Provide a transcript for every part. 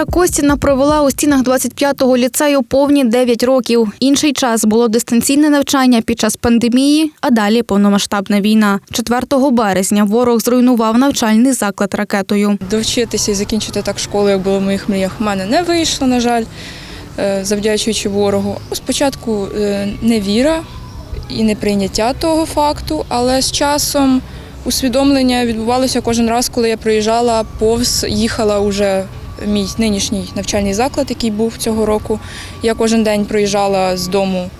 Вікторія Костіна провела у стінах 25-го ліцею повні 9 років. Інший час було дистанційне навчання під час пандемії, а далі повномасштабна війна. 4 березня ворог зруйнував навчальний заклад ракетою. Довчитися і закінчити так школу, як було в моїх мріях, в мене не вийшло, на жаль, е, завдячуючи ворогу. Спочатку е, невіра і неприйняття того факту, але з часом усвідомлення відбувалося кожен раз, коли я проїжджала повз, їхала уже мій нинішній навчальний заклад, який був цього року. Я кожен день проїжджала з дому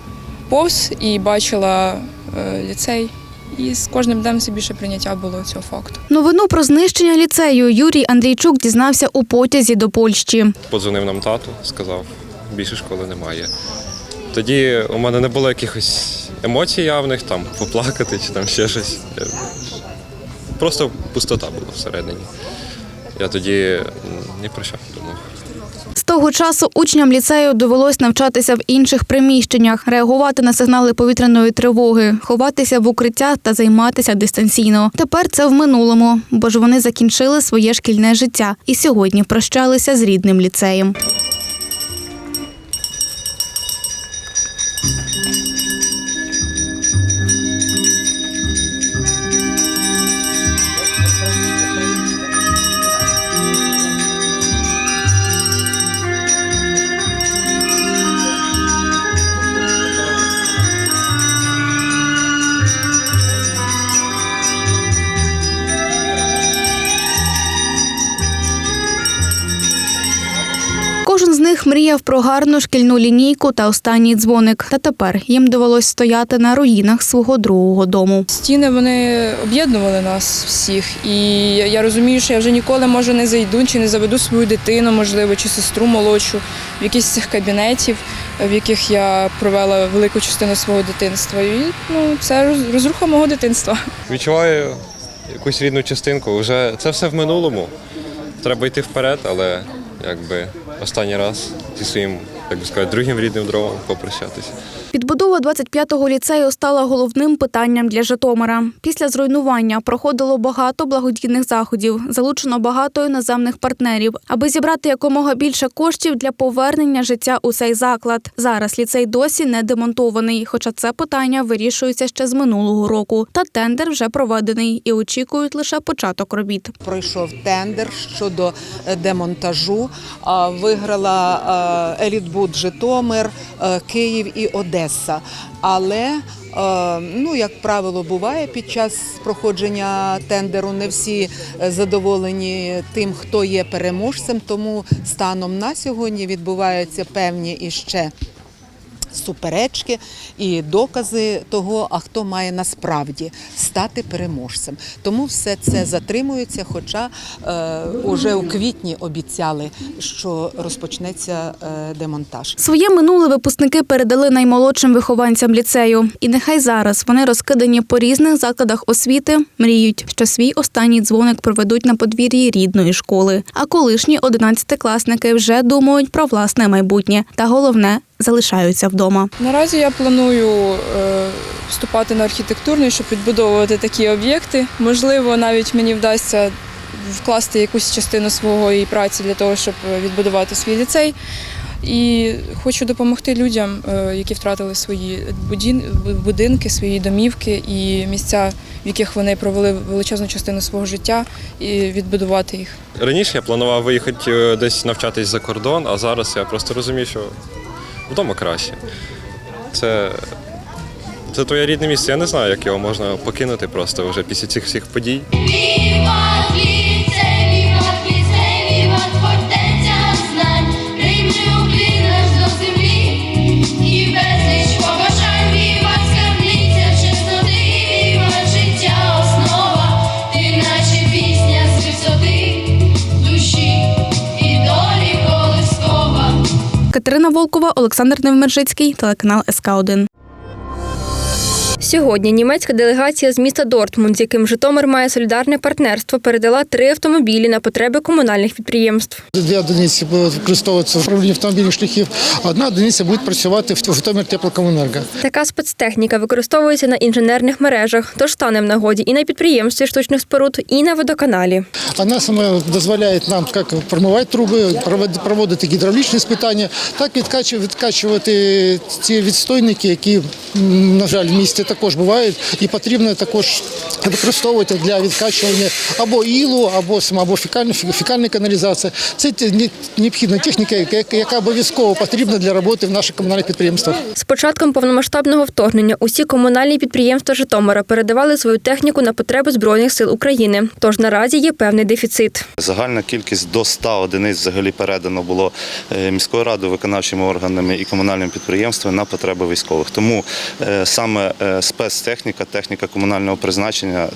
повз і бачила е, ліцей. І з кожним днем все більше прийняття було цього факту. Новину про знищення ліцею Юрій Андрійчук дізнався у потязі до Польщі. Подзвонив нам тату, сказав, більше школи немає. Тоді у мене не було якихось емоцій явних, там поплакати чи там ще щось. Е, Просто пустота була всередині. Я тоді ні про що не думав. З того часу учням ліцею довелось навчатися в інших приміщеннях, реагувати на сигнали повітряної тривоги, ховатися в укриття та займатися дистанційно. Тепер це в минулому, бо ж вони закінчили своє шкільне життя і сьогодні прощалися з рідним ліцеєм. Про гарну шкільну лінійку та останній дзвоник. Та тепер їм довелось стояти на руїнах свого другого дому. Стіни вони об'єднували нас всіх, і я розумію, що я вже ніколи може не зайду чи не заведу свою дитину, можливо, чи сестру молодшу в якийсь з цих кабінетів, в яких я провела велику частину свого дитинства. І ну, це розруха мого дитинства. Відчуваю якусь рідну частинку. Вже це все в минулому. Треба йти вперед, але якби останній раз зі своїм, як би сказати, другим рідним дровом попрощатися. Підбудова 25-го ліцею стала головним питанням для Житомира. Після зруйнування проходило багато благодійних заходів, залучено багато іноземних партнерів, аби зібрати якомога більше коштів для повернення життя у цей заклад. Зараз ліцей досі не демонтований, хоча це питання вирішується ще з минулого року. Та тендер вже проведений і очікують лише початок робіт. Пройшов тендер щодо демонтажу. А, Виграла е, Елітбуд Житомир, е, Київ і Одеса. Але е, ну як правило буває під час проходження тендеру, не всі е, задоволені тим, хто є переможцем. Тому станом на сьогодні відбуваються певні іще суперечки і докази того, а хто має насправді стати переможцем. Тому все це затримується. Хоча е, уже у квітні обіцяли, що розпочнеться е, демонтаж. Своє минуле випускники передали наймолодшим вихованцям ліцею. І нехай зараз вони розкидані по різних закладах освіти, мріють, що свій останній дзвоник проведуть на подвір'ї рідної школи. А колишні одинадцятикласники вже думають про власне майбутнє. Та головне залишаються вдома. Наразі я планую е, вступати на архітектурний, щоб відбудовувати такі об'єкти. Можливо, навіть мені вдасться вкласти якусь частину свого праці для того, щоб відбудувати свій ліцей. І хочу допомогти людям, е, які втратили свої будинки, свої домівки і місця, в яких вони провели величезну частину свого життя, і відбудувати їх. Раніше я планував виїхати е, десь навчатись за кордон, а зараз я просто розумію, що вдома краще. Це, це твоє рідне місце. Я не знаю, як його можна покинути просто вже після цих всіх подій. Катерина Волкова, Олександр Невмержицький, телеканал СК 1 Сьогодні німецька делегація з міста Дортмунд, з яким Житомир має солідарне партнерство, передала три автомобілі на потреби комунальних підприємств. Дві одиниці будуть використовуватися в управлінні автомобільних шляхів, одна одиниця буде працювати в Житомир теплокомунерго. Така спецтехніка використовується на інженерних мережах, тож стане в нагоді і на підприємстві штучних споруд, і на водоканалі. Вона саме дозволяє нам як промивати труби, провод- проводити гідравлічні спитання, так відкачу- відкачувати ці відстойники, які, на жаль, в місті також бувають, і потрібно також використовувати для відкачування або ілу, або або фекальної каналізації. Це необхідна техніка, яка, обов'язково потрібна для роботи в наших комунальних підприємствах. З початком повномасштабного вторгнення усі комунальні підприємства Житомира передавали свою техніку на потреби збройних сил України. Тож наразі є певний дефіцит. Загальна кількість до 100 одиниць взагалі передано було е, міською радою, виконавчими органами і комунальними підприємствами на потреби військових. Тому е, саме е, спецтехніка, техніка комунального призначення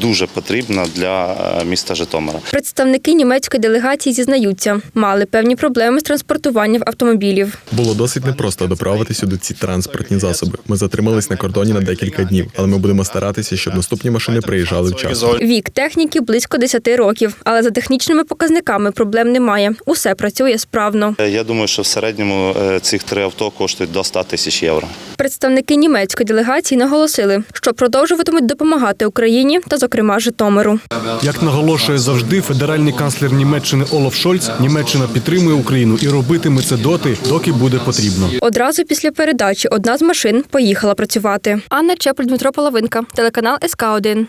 дуже потрібна для е, міста Житомира. Представники німецької делегації зізнаються, мали певні проблеми з транспортуванням автомобілів. Було досить непросто доправити сюди ці транспортні засоби. Ми затримались на кордоні на декілька днів, але ми будемо старатися, щоб наступні машини приїжджали вчасно. Вік техніки близько 10 років, але за технічними показниками проблем немає. Усе працює справно. Е, Я думаю, що в середньому е, цих три авто коштують до 100 тисяч євро. Представники німецької делегації наголосили, що продовжуватимуть допомагати Україні та, зокрема, Житомиру. Як наголошує завжди федеральний канцлер Німеччини Олаф Шольц, Німеччина підтримує Україну і робитиме це доти, доки буде потрібно. Одразу після передачі одна з машин поїхала працювати. Анна Чепель, Дмитро Половинка, телеканал СК 1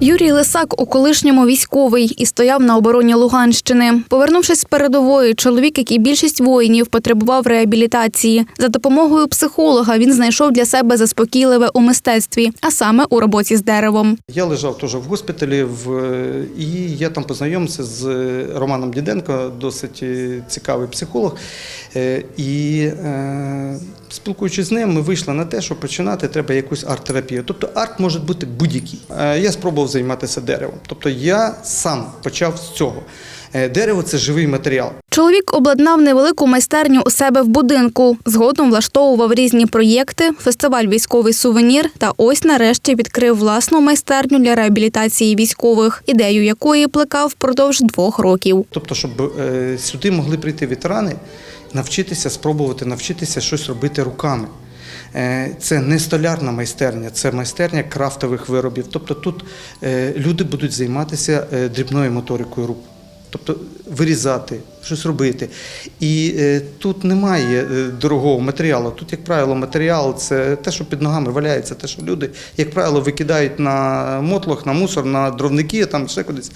Юрій Лисак у колишньому військовий і стояв на обороні Луганщини. Повернувшись з передової, чоловік, як і більшість воїнів, потребував реабілітації. За допомогою психолога він знайшов для себе заспокійливе у мистецтві, а саме у роботі з деревом. Я лежав теж в госпіталі, в, і я там познайомився з Романом Діденко, досить е, цікавий психолог. Е, І е, спілкуючись з ним, ми вийшли на те, що починати треба якусь арт-терапію. Тобто арт може бути будь-який. Е, Я спробував займатися деревом. Тобто я сам почав з цього. Е, Дерево це живий матеріал. Чоловік обладнав невелику майстерню у себе в будинку. Згодом влаштовував різні проєкти, фестиваль військовий сувенір та ось нарешті відкрив власну майстерню для реабілітації військових, ідею якої плекав впродовж двох років. Тобто, щоб е, сюди могли прийти ветерани, навчитися, спробувати навчитися щось робити руками. Е, Це не столярна майстерня, це майстерня крафтових виробів. Тобто тут е, люди будуть займатися е, дрібною моторикою рук. Тобто вирізати, щось робити. І е, тут немає е, дорогого матеріалу. Тут, як правило, матеріал це те, що під ногами валяється, те, що люди, як правило, викидають на мотлох, на мусор, на дровники, там ще кудись.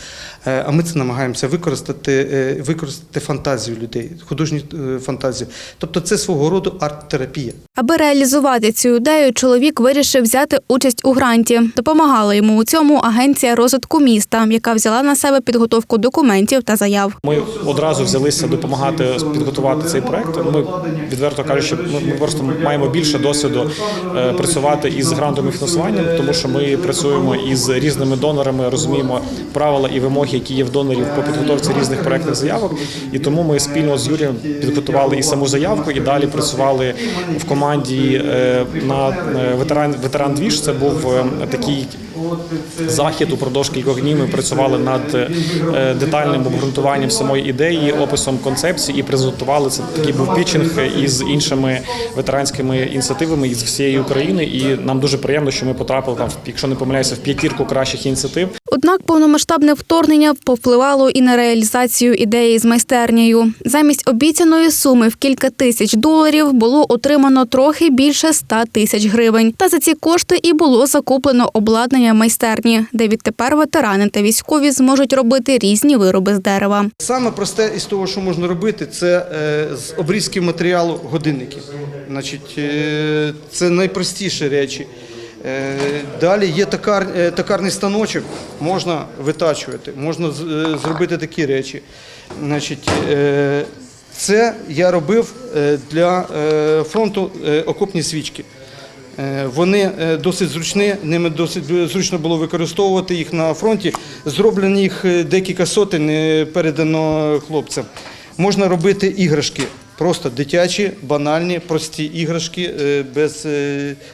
Е, а ми це намагаємося використати, е, використати фантазію людей, художню е, фантазію. Тобто це свого роду арт-терапія. Аби реалізувати цю ідею, чоловік вирішив взяти участь у гранті. Допомагала йому у цьому агенція розвитку міста, яка взяла на себе підготовку документів та заяв. Ми одразу взялися допомагати підготувати цей проект. Ми відверто кажучи, ми, ми просто маємо більше досвіду е, працювати із грантовим фінансуванням, тому що ми працюємо із різними донорами, розуміємо правила і вимоги, які є в донорів по підготовці різних проектних заявок. І тому ми спільно з Юрієм підготували і саму заявку, і далі працювали в команді е, на е, ветеран ветеран двіж. Це був такий захід упродовж кількох днів. Ми працювали над е, детальним обґрунтуванням самої ідеї, описом концепції і презентували це. Такий був пічинг із іншими ветеранськими ініціативами із всієї України. І нам дуже приємно, що ми потрапили там, якщо не помиляюся, в п'ятірку кращих ініціатив. Однак повномасштабне вторгнення повпливало і на реалізацію ідеї з майстернею. Замість обіцяної суми в кілька тисяч доларів було отримано трохи більше 100 тисяч гривень. Та за ці кошти і було закуплено обладнання майстерні, де відтепер ветерани та військові зможуть робити різні вироби з дерева. Саме просте із того, що можна робити, це е, з обрізків матеріалу годинники. Значить, е, це найпростіші речі. Е, Далі є токар, е, токарний станочок, можна витачувати, можна е, зробити такі речі. Значить, це я робив для фронту окопні свічки. Вони досить зручні, ними досить зручно було використовувати їх на фронті. Зроблені їх декілька сотень, передано хлопцям. Можна робити іграшки. Просто дитячі, банальні, прості іграшки без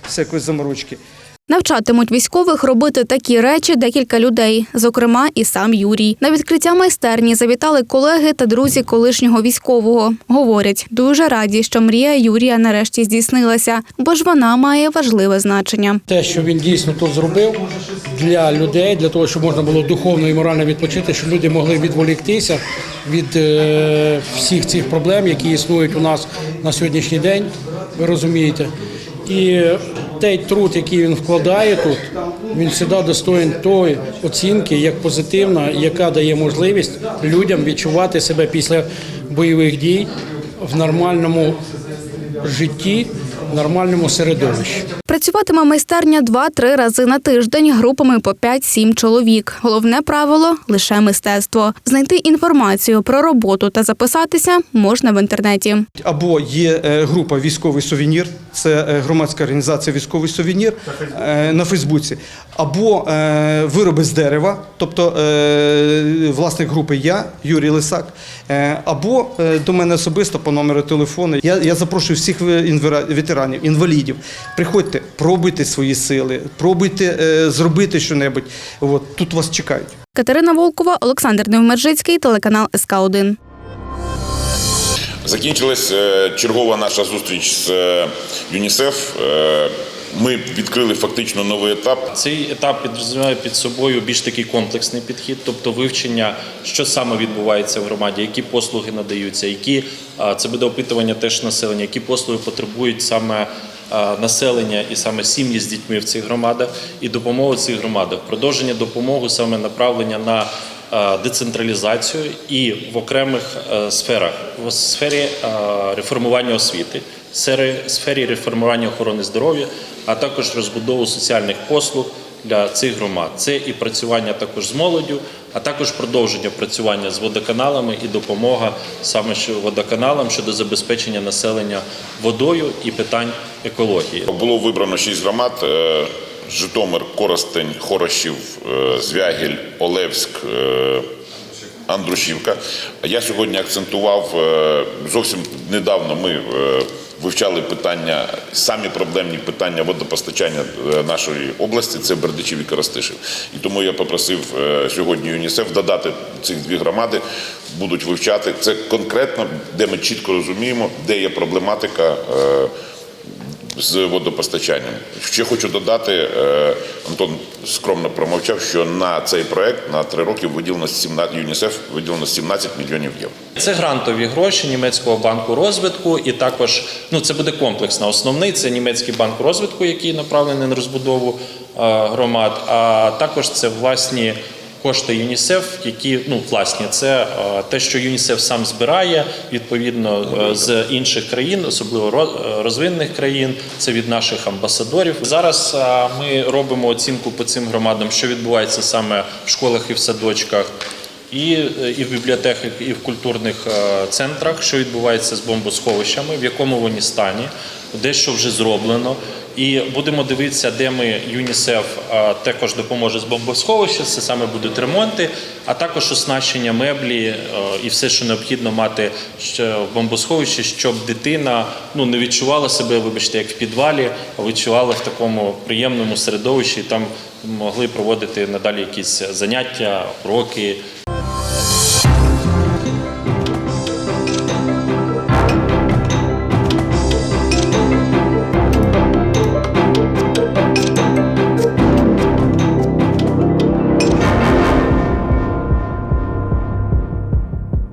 всякої заморочки. Навчатимуть військових робити такі речі декілька людей, зокрема і сам Юрій. На відкриття майстерні завітали колеги та друзі колишнього військового. Говорять, дуже раді, що мрія Юрія нарешті здійснилася, бо ж вона має важливе значення. Те, що він дійсно тут зробив для людей, для того, щоб можна було духовно і морально відпочити, щоб люди могли відволіктися від е, всіх цих проблем, які існують у нас на сьогоднішній день. Ви розумієте. І той труд, який він вкладає тут, він завжди достоїн тої оцінки, як позитивна, яка дає можливість людям відчувати себе після бойових дій в нормальному житті, в нормальному середовищі. Працюватиме майстерня 2-3 рази на тиждень групами по 5-7 чоловік. Головне правило лише мистецтво. Знайти інформацію про роботу та записатися можна в інтернеті. Або є е, група Військовий сувенір, це е, громадська організація Військовий сувенір е, на Фейсбуці, або е, вироби з дерева, тобто е, власник групи я, Юрій Лисак, е, або е, до мене особисто по номеру телефону. Я, я запрошую всіх ветеранів, інвалідів. Приходьте, пробуйте свої сили, пробуйте е, зробити щось. От тут вас чекають. Катерина Волкова, Олександр Невмержицький, телеканал СК 1 Закінчилась е, чергова наша зустріч з е, ЮНІСЕФ. Е, Ми відкрили фактично новий етап. Цей етап підрозуміває під собою більш такий комплексний підхід, тобто вивчення, що саме відбувається в громаді, які послуги надаються, які це буде опитування теж населення, які послуги потребують саме населення і саме сім'ї з дітьми в цих громадах, і допомогу цих громадах, продовження допомоги саме направлення на децентралізацію і в окремих е, сферах в сфері е, реформування освіти, сфері, сфері реформування охорони здоров'я, а також розбудову соціальних послуг для цих громад. Це і працювання також з молоддю, а також продовження працювання з водоканалами і допомога саме водоканалам щодо забезпечення населення водою і питань екології. Було вибрано шість громад: е, Житомир, Коростень, Хорошів, е, Звягіль, Олевськ. е, Андрушівка. Я сьогодні акцентував е, зовсім недавно. Ми вивчали питання, самі проблемні питання водопостачання нашої області. Це Бердичів і Коростишів. І тому я попросив сьогодні ЮНІСЕФ додати цих дві громади, будуть вивчати це конкретно, де ми чітко розуміємо, де є проблематика. З водопостачанням. Ще хочу додати, е, Антон скромно промовчав, що на цей проект на три роки виділено 17, ЮНІСЕФ виділено 17 мільйонів євро. Це грантові гроші німецького банку розвитку, і також ну це буде комплексно. Основний це німецький банк розвитку, який направлений на розбудову е, громад. А також це власні кошти ЮНІСЕФ, які ну власні, це е, те, що ЮНІСЕФ сам збирає відповідно е, з інших країн, особливо е, розвинених країн. Це від наших амбасадорів. Зараз ми робимо оцінку по цим громадам, що відбувається саме в школах і в садочках і, і в бібліотеках, і в культурних центрах, що відбувається з бомбосховищами, в якому вони стані, дещо вже зроблено. І будемо дивитися, де ми ЮНІСЕФ також допоможе з бомбосховища. Це саме будуть ремонти, а також оснащення меблі е, і все, що необхідно мати в бомбосховищі, щоб дитина ну не відчувала себе, вибачте, як в підвалі, а відчувала в такому приємному середовищі. і Там могли проводити надалі якісь заняття, уроки,